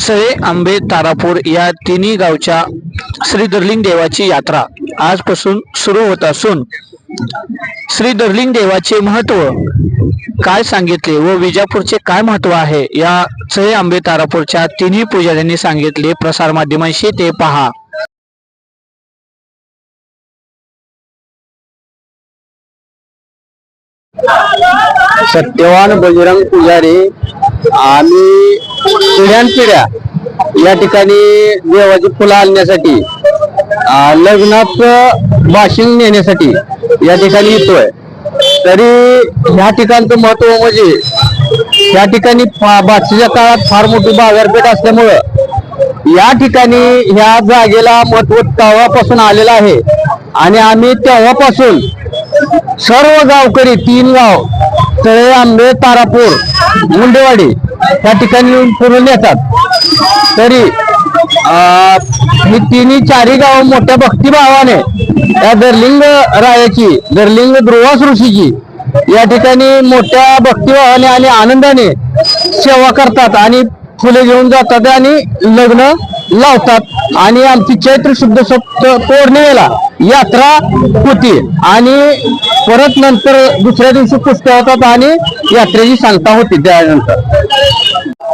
सळे आंबे तारापूर या तिन्ही गावच्या श्री दर्लिंग देवाची यात्रा आजपासून सुरू होत असून श्री दर्लिंग देवाचे महत्त्व काय सांगितले व विजापूरचे काय महत्त्व आहे? या सहे आंबे तारापूरच्या तिन्ही पुजाऱ्यांनी सांगितले. प्रसार माध्यमांशी ते पहा. सत्यवान बजरंग पुजारी आम्ही पिढ्यानपिढ्या या ठिकाणी देवाची फुलं आणण्यासाठी लग्नात बाशिंग नेण्यासाठी या ठिकाणी येतोय. तरी ह्या ठिकाणचं महत्त्व म्हणजे या ठिकाणी फा- बादशीच्या काळात फार मोठी बाजारपेठ असल्यामुळं या ठिकाणी ह्या जागेला महत्त्व तेव्हापासून आलेलं आहे. आणि आम्ही तेव्हापासून सर्व गावकरी तीन गाव तळे आंबे तारापूर मुंडेवाडी त्या ठिकाणी येऊन फिरून येतात तरी अं, ही तिन्ही चारही गाव मोठ्या भक्तिभावाने या दर्लिंग रायाची दर्लिंग ध्रुवास ऋषीची या ठिकाणी मोठ्या भक्तिभावाने आणि आनंदाने सेवा करतात आणि फुले घेऊन जातात आणि लग्न लावतात आणि आमची चैत्र शुद्ध सप्त पौर्णिमेला यात्रा होती. आणि परत नंतर दुसऱ्या दिवशी पुष्ट होतात आणि यात्रेची सांगता होती त्यानंतर.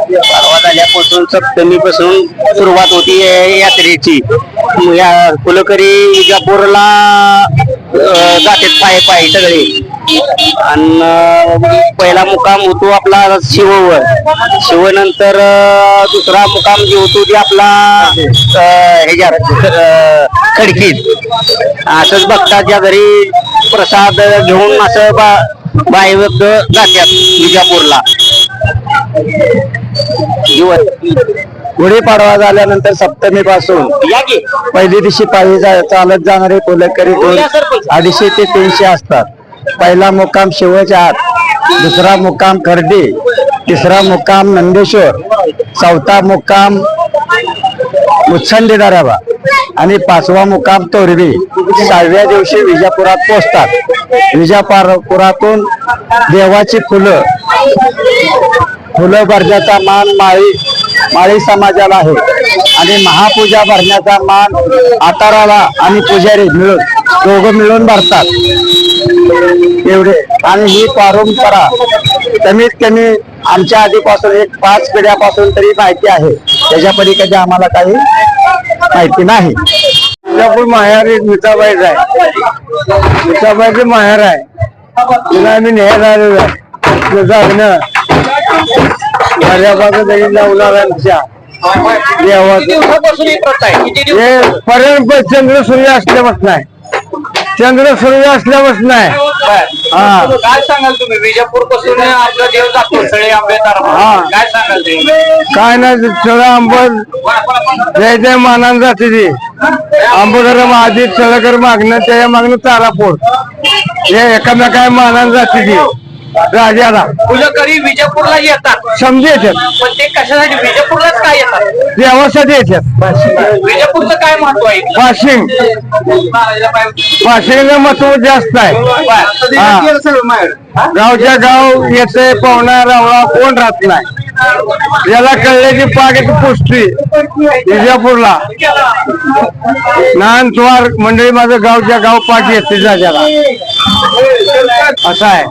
परवा झाल्यापासून सप्तमी पासून सुरुवात होती यात्रेची. या कुलकरी विजापूरला जातात पाय पाय सगळे. आणि पहिला मुकाम होतो आपला शिववर. शिवनंतर दुसरा मुकाम जे होतो ते आपला ह्याच्यात खडकीत. असंच बघताच्या घरी प्रसाद घेऊन असं बा बाय जातात विजापूरला. गुढीपाडवा झाल्यानंतर सप्तमी पासून पहिल्या दिवशी पायी चालत जाणारे कोलकरी दोन अडीचशे ते तीनशे असतात. पहिला मुक्काम शिवच्या आत दुसरा मुक्काम खर्डी तिसरा मुक्काम नंदेश्वर चौथा मुक्काम मुच्छंडी दाराबा आणि पाचवा मुक्काम तोरवी. सहाव्या दिवशी विजापुरात पोचतात विजापुरातून देवाची फुलं. फुलं भरण्याचा मान माळी माळी समाजाला आहे. आणि महापूजा भरण्याचा मान आताराला आणि पुजारी मिळून दोघं मिळून भरतात. एवढे. आणि ही परंपरा कमीत कमी आमच्या आधीपासून एक पाच पिढ्यापासून तरी माहिती आहे. त्याच्या पलीकडे आम्हाला काही माहिती नाही. विजापूर माहेर एक मिठाबाईच आहे मिठाबाईचं माहेर आहे. तिला आम्ही न्यायला आलेलो आहे. तुझं लग्न बऱ्यापासून तरी देवाचं. दिवसापासून ही प्रथा आहे? किती दिवस? हे पर्यंत चंद्र सूर्य असल्यापासून आहे चंद्र सूर्य असल्यापासून आहे हा. काय सांगाल तुम्ही? विजापूरपासून आपला देव जातो सळे आंबे हा. काय सांगाल ते? काय नाही सगळं आंबट. जय जय मानान जाते ती आंबोदर आधी सळकर मागणं त्या मागणं तारापोट हे एकामेका मानान जाते ती राजाला कुलकरी विजापूरला येतात? समजे येतात. पण ते कशासाठी? विजापूरलाच काय येतात? देवासाठी येतात. विजापूरचं काय महत्त्व आहे? वाशिंग वाशिंगचं महत्त्व जास्त आहे. हा. गावच्या गाव येते पाहुणा रावळा कोण राहत नाही. याला कळल्याची पाक पुष्टी विजापूरला. नान चुवार मंडळी माझं गावच्या गाव पाठ येते राजाला असं आहे